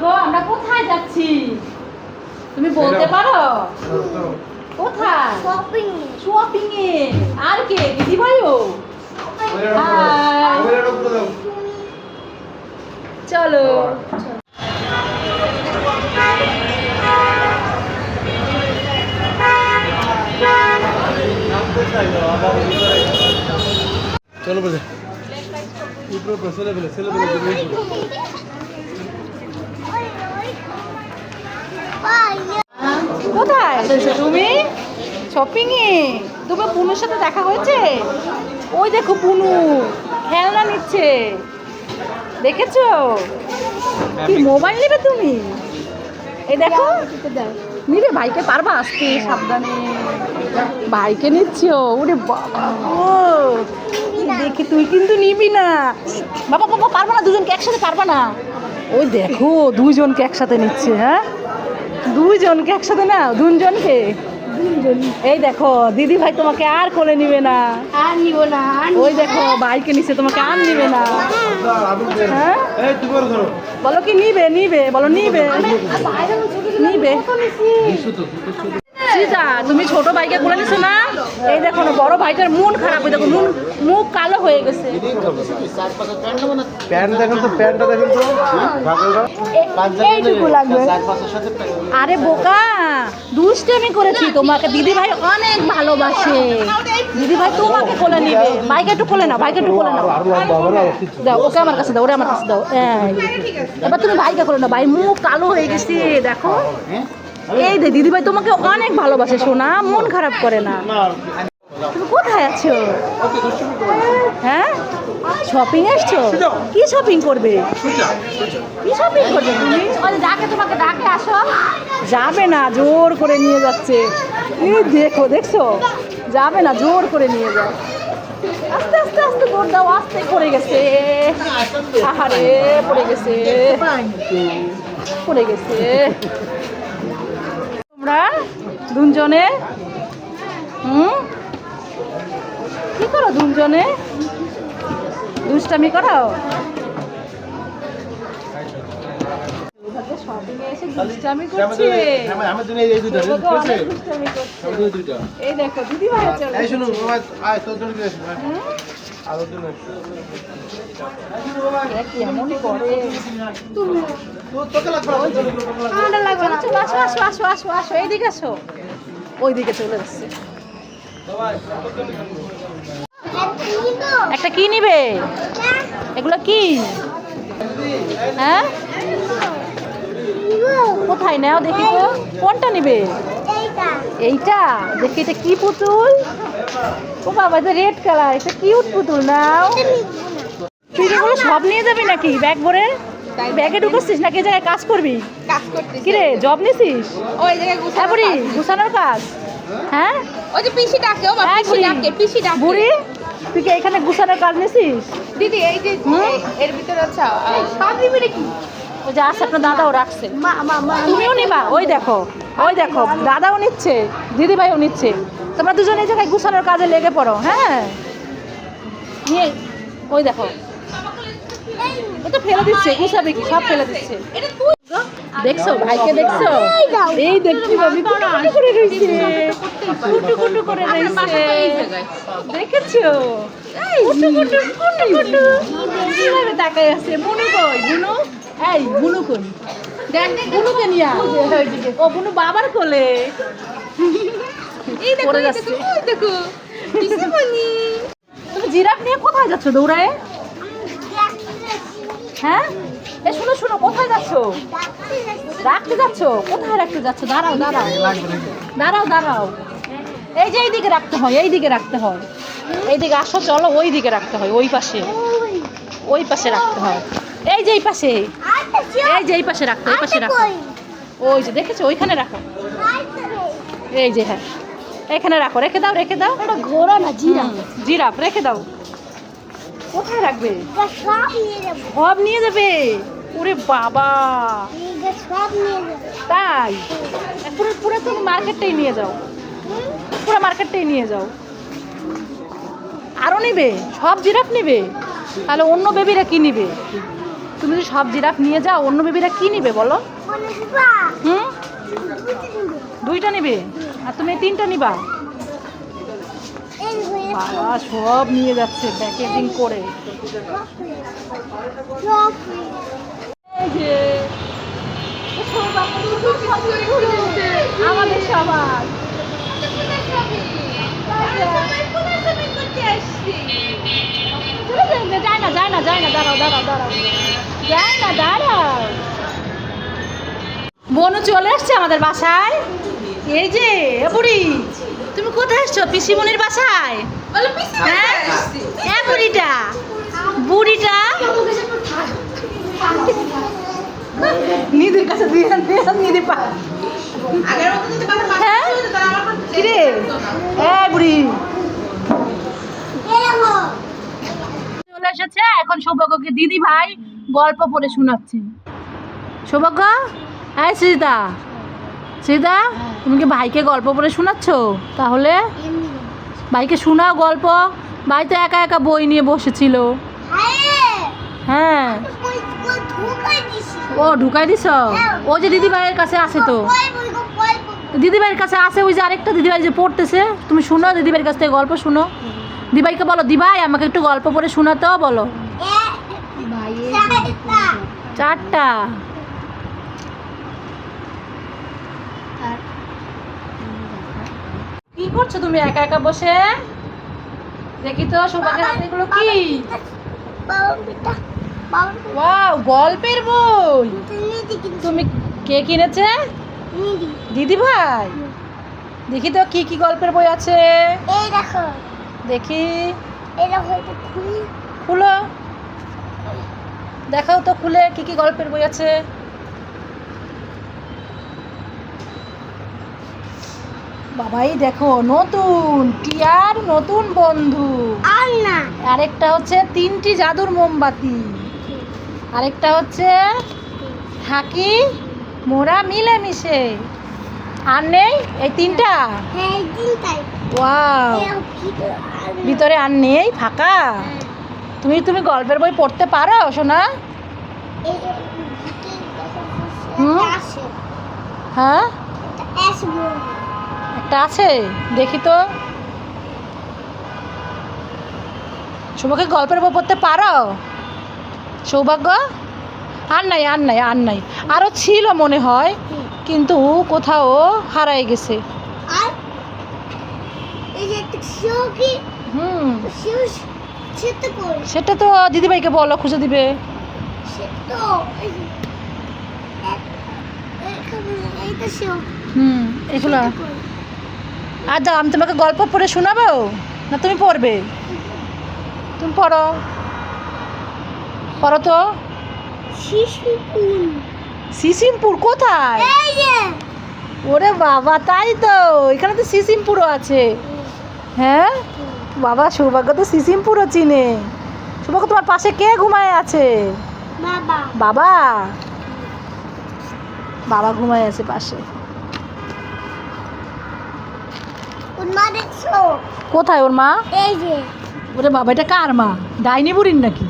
গো আমরা কোথায় যাচ্ছি? তুমি বলতে পারো? কোথায়? শপিং শপিং এ। আর কে? দিদি ভাইও হাই চলো। চলো বলে উপরে ছেলে বলে ছেলে কোথায়? তুমি? শপিং এ তোমার পুনুর সাথে দেখা হয়েছে? ওই দেখো পুনু খেলনা নিচ্ছে। দেখেছ? কি মোবাইল নেবে তুমি? এই দেখো। নিবে ভাইকে পারবা আসতে সাবধানে। ভাইকে নিচ্ছ ওরে বাবা। দেখি তুই কিন্তু নিবি না। বাবা বাবা পারবা না দুজনকে একসাথে পারবা না। ওই দেখো দুজনকে একসাথে নিচ্ছে হ্যাঁ? দুইজনকে একসাথে না দুজনকে এই দেখো দিদি ভাই তোমাকে আর কোলে নিবে না। আর নিব না ওই দেখো বাইকে নিচে তোমাকে আর নিবে না। হ্যাঁ? বলো কি নিবে নিবে বলো নিবে। নিবে। সিজা তুমি ছোট ভাইকে কোলে নিছো না? এই দেখো না বড় ভাইটার মন খারাপ হয়ে দেখো মন মুখ কালো হয়ে গেছে। প্যান্ট দেখেন তো প্যান্টটা দেখেন তো। এইটুকু লাগবে। আরে বোকা দুষ্টামি করেছি। তোমাকে দিদি ভাই অনেক ভালোবাসে। দিদি ভাই তোমাকে কোলে নিবে। ভাইকে একটু কোলে নাও ভাইকে একটু কোলে নাও। দাও ওকে আমার কাছে দাও ওরে আমার কাছে দাও। এবার তুমি ভাইকে কোলে নাও। ভাই মুখ কালো হয়ে গেছে দেখো। এই দে দিদি ভাই তোমাকে অনেক ভালোবাসে সোনা। মন খারাপ করে না। তুমি কোথায় আছো? হ্যাঁ? শপিং আসছো কি শপিং করবে? কি শপিং করবে তুমি? ডাকে তোমাকে ডাকে আসো। যাবে না জোর করে নিয়ে যাচ্ছে। এই দেখো দেখছ? যাবে না জোর করে নিয়ে যায়। আস্তে আস্তে আস্তে দৌড় দাও আস্তে পড়ে গেছে। আহারে পড়ে গেছে। পড়ে গেছে। তোমরা দুজনে হুম? কি করো দুজনে? দুষ্টামি করো? আমার এই দেখো দিদি ভাই চলে ওইদিকে চলে যাচ্ছে একটা কি নিবে? এগুলো কি? হ্যাঁ? কোথায়? নাও দেখি কোনটা নিবে? এইটা? দেখি এটা কি পুতুল? ও বাবা এটা রেড কালার এটা কিউট পুতুল নাও। তুই কি এগুলো সব নিয়ে যাবি নাকি ব্যাগ ভরে? ব্যাগে ঢুকছিস নাকি? জায়গায় কাজ করবি? কাজ করতেছি। কি রে জব নিছিস? ওই জায়গায় হ্যাঁ গুছানো বুড়ি গুছানোর কাজ। হ্যাঁ? ওই যে পিসি ডাকে ও মা হ্যাঁ, পিসি ডাকে পিসি ডাকে। বুড়ি তুই কি এখানে গুছানোর কাজ নিছিস? দিদি এই যে এর ভিতরে আছে সব নিবি নাকি? ওই যে আছে আপনার দাদাও রাখছে। তুমিও নিবা, ওই দেখো ওই দেখো, দাদাও নিচ্ছে দিদি ভাইও নিচ্ছে। তোমরা দুজনে এই জায়গায় গুছানোর কাজে লেগে পড়ো হ্যাঁ? নিয়ে, ওই দেখো। ও তো ফেলে দিচ্ছে, গুছাবে কি? সব ফেলে দিচ্ছে। দেখছ, ভাইকে দেখছ? এই দেখছি কুটু করে কুটু কুটু করে দেখেছ? কুটু কুটু কুটু কীভাবে তাকায় আছে? বুনু? এই বুনু কই? দেখ বুনুকে নিয়ে। ও বুনু বাবার কোলে। এই দেখো। দেখো ওই দেখো। পিসিমণি। তুমি জিরাফ নিয়ে কোথায় যাচ্ছ দৌড়ায় হ্যাঁ? এ শুনো শুনো কোথায় যাচ্ছ? রাখতে যাচ্ছ? কোথায় রাখতে যাচ্ছ? দাঁড়াও দাঁড়াও। দাঁড়াও দাঁড়াও। এই যে এইদিকে রাখতে হয় এই দিকে রাখতে হয়। এইদিকে আসো চলো ওই দিকে রাখতে হয় ওই পাশে। ওই পাশে রাখতে হয়। এই যে এই পাশে। এই যে এই পাশে রাখতে এই পাশে রাখো। ওই যে দেখেছ? ওইখানে রাখো। এই যে হ্যাঁ। এখানে রাখো। রেখে দাও রেখে দাও। এটা ঘোড়া না জিরা হুম, জিরাফ রেখে দাও। কোথায় রাখবে? সব নিয়ে যাব। ওরে বাবা। তাই? পুরো পুরো তুমি মার্কেটটাই নিয়ে যাও। পুরো মার্কেটটাই নিয়ে যাও। আরও নিবে? সব জিরাফ নিবে? তাহলে অন্য বেবিরা কি নিবে? তুমি যদি সব জিরাফ নিয়ে যাও অন্য বেবিরা কি নিবে বলো? হুম? দুইটা নিবে। আর তুমি তিনটা নিবা? বাবা সব নিয়ে যাচ্ছে প্যাকেজিং করে। আমাদের সবার। যায় না যায় না যায় না দাঁড়াও দাঁড়াও দাঁড়াও। যায় না দাঁড়াও। বনু চলে এসছে আমাদের বাসায়। এই যে বুড়ি তুমি কোথায় এসছো পিসিমনির বাসায়? হ্যাঁ? বুড়িটা বুড়িটা। নিধির কাছে দিয়ে দিয়ে পা। হ্যাঁ? কিরে? বুড়ি। চলে এসেছে এখন সৌভাগ্যকে দিদি ভাই গল্প পড়ে শোনাচ্ছে। সৌভাগ্য? হ্যাঁ সীতা সীতা তুমি কি ভাইকে গল্প পড়ে শোনাচ্ছ? তাহলে ভাইকে শোনাও গল্প। ভাই তো একা একা বই নিয়ে বসেছিল। হ্যাঁ। ও, ঢুকাই দিছ? ও যে দিদি ভাইয়ের কাছে আছে তো। কই বলব কই বলব দিদি ভাইয়ের কাছে আছে ওই যে আরেকটা দিদি ভাই যে পড়তেছে। তুমি শোনো দিদি ভাইয়ের কাছ থেকে গল্প শোনো। দিভাইকে বলো, দিভাই, আমাকে একটু গল্প পড়ে শোনাতেও বলো। চারটা। চারটা কি করছ তুমি একা একা বসে? দেখি তো হাতে এগুলো কি? ওয়াও গল্পের বই। তুমি তুমি কে কিনেছে? দিদি ভাই? দেখি তো কি কি গল্পের বই আছে। এই দেখো। দেখি। এই দেখো খুলো। দেখাও তো খুলে কি কি গল্পের বই আছে? বাবাই দেখো নতুন টিয়ার নতুন বন্ধু? আর না আরেকটা হচ্ছে তিনটি জাদুর মোমবাতি। আরেকটা হচ্ছে থাকি মোরা মিলেমিশে। আর নেই? এই তিনটা? হ্যাঁ ওয়াও। ভিতরে আর নেই। ভিতরে আর নেই? ফাঁকা? তুমি তুমি গল্পের বই পড়তে পারো শোনা হ্যাঁ? একটা আছে দেখি তো। সৌভাগ্য গল্পের বই পড়তে পারো? সৌভাগ্য? আর নাই আর নাই আর নাই। আরও ছিল মনে হয় কিন্তু কোথাও হারাই গেছে। হুম। সেটা তো দিদিভাইকে বলো খুঁজে দিবে। হুম এগুলো। আর যাও আমি তোমাকে গল্প পড়ে শোনাবো? না তুমি পড়বে? তুমি পড়ো। পড়ো তো। সিসিমপুর কোথায়? ওরে বাবা তাই তো। এখানে তো সিসিমপুরও আছে। হ্যাঁ? বাবা সৌভাগ্য তো সিসিমপুরও চিনে। সৌভাগ্য তোমার পাশে কে ঘুমায় আছে? বাবা। বাবা? ঘুমায় আছে পাশে। কোথায় ওর মা? এই যে। ওরে বাবা এটা কার মা? ডাইনি বুড়ির নাকি?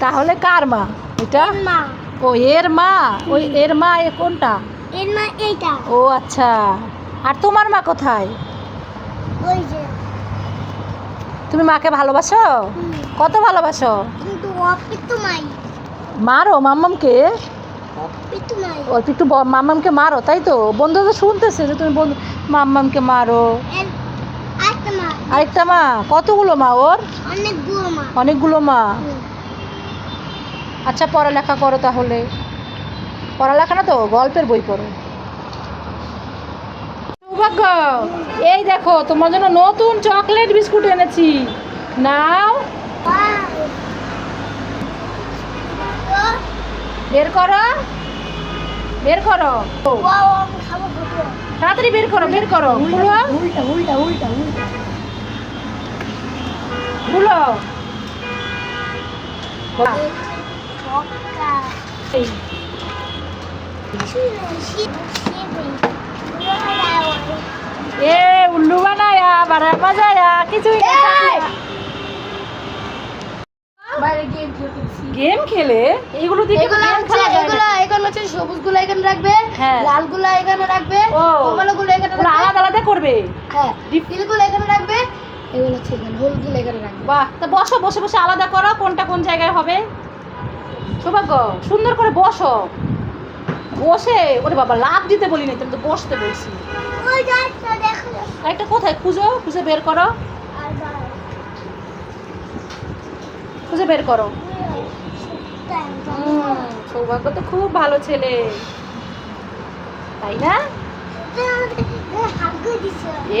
তাহলে কার মা? এটা? ও এর মা? ওই এর মা এ কোনটা? এর মা এইটা। ও আচ্ছা। আর তোমার মা কোথায়? ওই যে। তুমি মাকে ভালোবাসো? কত ভালোবাসো? কিন্তু অপিতু মাই। মারো মাম্মামকে? অপিতু মাই। মাম্মামকে মারো তাই তো? বন্ধু তো শুনতেছে যে তুমি বন্ধু মাম্মামকে মারো। আরেকটা মা। কতগুলো মা ওর? মা। অনেকগুলো মা? আচ্ছা পড়ালেখা করো তাহলে। পড়ালেখা না তো গল্পের বই পড়ো। সৌভাগ্য এই দেখো, তোমার জন্য নতুন চকলেট বিস্কুট এনেছি। নাও। বের করো। বের করো। তাড়াতাড়ি বের করো বের করো। খুলো। খুলো এ উল্লু বাড়া কিছুই গেম খেলে? এগুলো দিয়ে এগুলো হচ্ছে খেলা এগুলো এখানে হচ্ছে সবুজগুলো এখানে রাখবে হ্যাঁ। লালগুলো এখানে রাখবে ও। কমলা গুলো এখানে রাখবে। আলাদা আলাদা করবে? হ্যাঁ গুলো এখানে রাখবে এগুলো হচ্ছে এখানে হলুদগুলো এখানে রাখবে। বাহ তা বসো বসে বসে আলাদা করো কোনটা কোন জায়গায় হবে? সৌভাগ্য সুন্দর করে বসো। বসে? ওরে বাবা লাভ দিতে বলি না তুমি তো বসতে বলছি। একটা কোথায়? খুঁজো খুঁজে বের করো। খুঁজে বের করো। সৌভাগ্য তো খুব ভালো ছেলে। তাই না?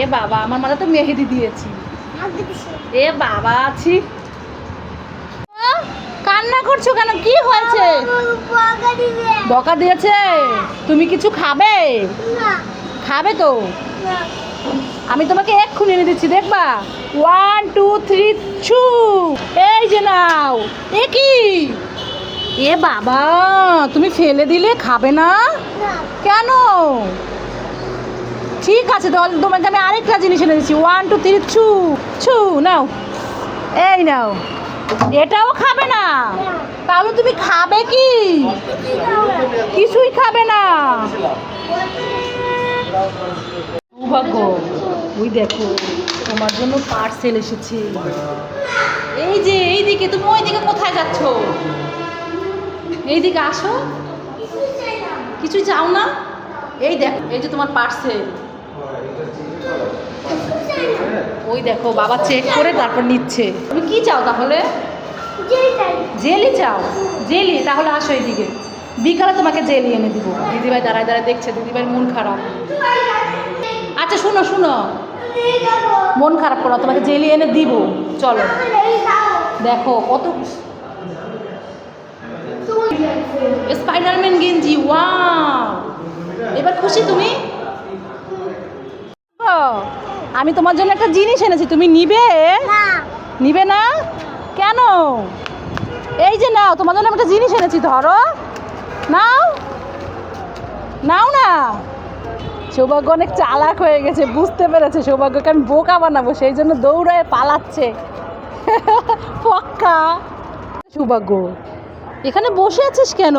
এ বাবা আমার মাথা তো মেহেদি দিয়েছি। এ বাবা আছি কান্না করছ কেন? কি হয়েছে? বকা দিয়েছে? তুমি কিছু খাবে? খাবে তো? আমি তোমাকে এক্ষুনি এনে দিচ্ছি দেখবা? ওয়ান টু থ্রি ছু। এই যে নাও এ কি? এ বাবা তুমি ফেলে দিলে খাবে না? কেন? ঠিক আছে তাহলে তোমাকে আমি আরেকটা জিনিস এনে দিচ্ছি। ওয়ান টু থ্রি ছু। ছু নাও। এই নাও। এটাও খাবে না। তাহলে তুমি খাবে কি? কিছুই খাবে না। সৌভাগ্য ওই দেখো, তোমার জন্য পার্সেল এসেছে। এই যে, এইদিকে তুমি ওইদিকে কোথায় যাচ্ছ? এইদিকে আসো। কিছু চাও না? এই দেখো, এই যে তোমার পার্সেল ওই দেখো বাবা চেক করে তারপর নিচ্ছে। তুমি কি চাও তাহলে? জেলি চাও? জেলি তাহলে আসো এইদিকে বিকালে তোমাকে জেলি এনে দিব। দিদিভাই দাঁড়ায় দাঁড়ায় দেখছে দিদিভাইয়ের মন খারাপ। আচ্ছা শুনো শুনো। মন খারাপ করো তোমাকে জেলি এনে দিব। চলো। দেখো কত স্পাইডারম্যান গেঞ্জি ওয়াও এবার খুশি তুমি ও, আমি তোমার জন্য একটা জিনিস এনেছি তুমি নিবে? নিবে না? কেন? এই যে নাও তোমার জন্য আমি একটা জিনিস এনেছি ধরো। নাও। নাও না। সৌভাগ্য অনেক চালাক হয়ে গেছে বুঝতে পেরেছে সৌভাগ্যকে আমি বোকা বানাবো সেই জন্য দৌড়ায় পালাচ্ছে। পক্কা। সৌভাগ্য এখানে বসে আছিস কেন?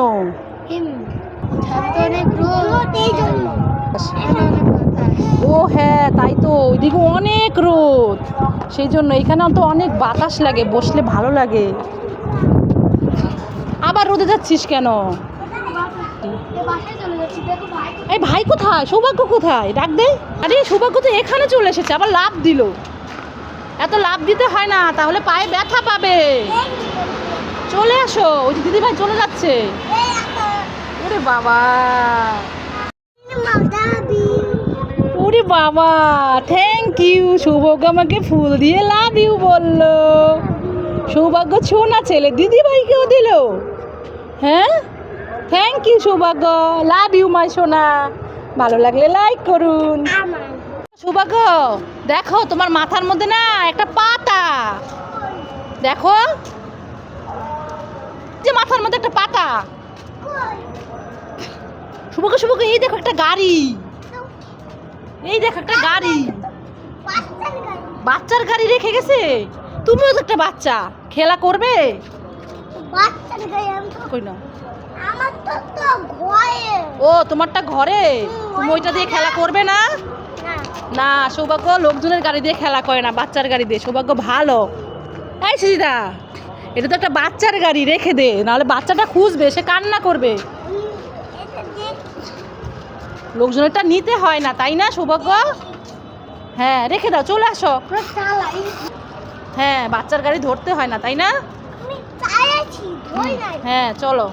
অনেক রোদ। এই জন্য। ও হ্যাঁ তাই তো। ওইদিকে অনেক রোদ। সেই জন্য এখানে তো অনেক বাতাস লাগে, বসলে ভালো লাগে। আবার রোদে যাচ্ছিস কেন? এই ভাই কোথায়? সৌভাগ্য কোথায়? ডাক দে। আরে, সৌভাগ্য তো এখানে চলে এসেছে, আবার লাভ দিল। এত লাভ দিতে হয় না, তাহলে পায়ে ব্যথা পাবে। চলে আসো, ওই দিদি ভাই চলে যাচ্ছে। ওরে বাবা। ওরে বাবা থ্যাংক ইউ সৌভাগ্য আমাকে ফুল দিয়ে লাভ ইউ বলল। সৌভাগ্য ছোনা ছেলে দিদি ভাইকেও দিল। হ্যাঁ? থ্যাংক ইউ সৌভাগ্য। লাভ ইউ মাই সোনা। ভালো লাগলে লাইক করুন। সৌভাগ্য, দেখো, তোমার মাথার মধ্যে না একটা পাতা। দেখো। যে মাথার মধ্যে একটা পাতা। সৌভাগ্য সৌভাগ্য, এই দেখো একটা গাড়ি। এই দেখো একটা গাড়ি। বাচ্চার গাড়ি। রেখে গেছে? তুমিও তো একটা বাচ্চা। খেলা করবে? ও তোমারটা ঘরে? তুমি ওইটা দিয়ে খেলা করবে না? না না সৌভাগ্য লোকজনের গাড়ি দিয়ে খেলা করে না বাচ্চার গাড়ি দিয়ে। সৌভাগ্য ভালো। এই সুজিদা এটা তো একটা বাচ্চার গাড়ি রেখে দে। নাহলে বাচ্চাটা খুঁজবে সে কান্না করবে। লোকজনেরটা নিতে হয় না তাই না সৌভাগ্য? হ্যাঁ রেখে দাও চলে আসো। হ্যাঁ বাচ্চার গাড়ি ধরতে হয় না তাই না? হ্যাঁ চলো।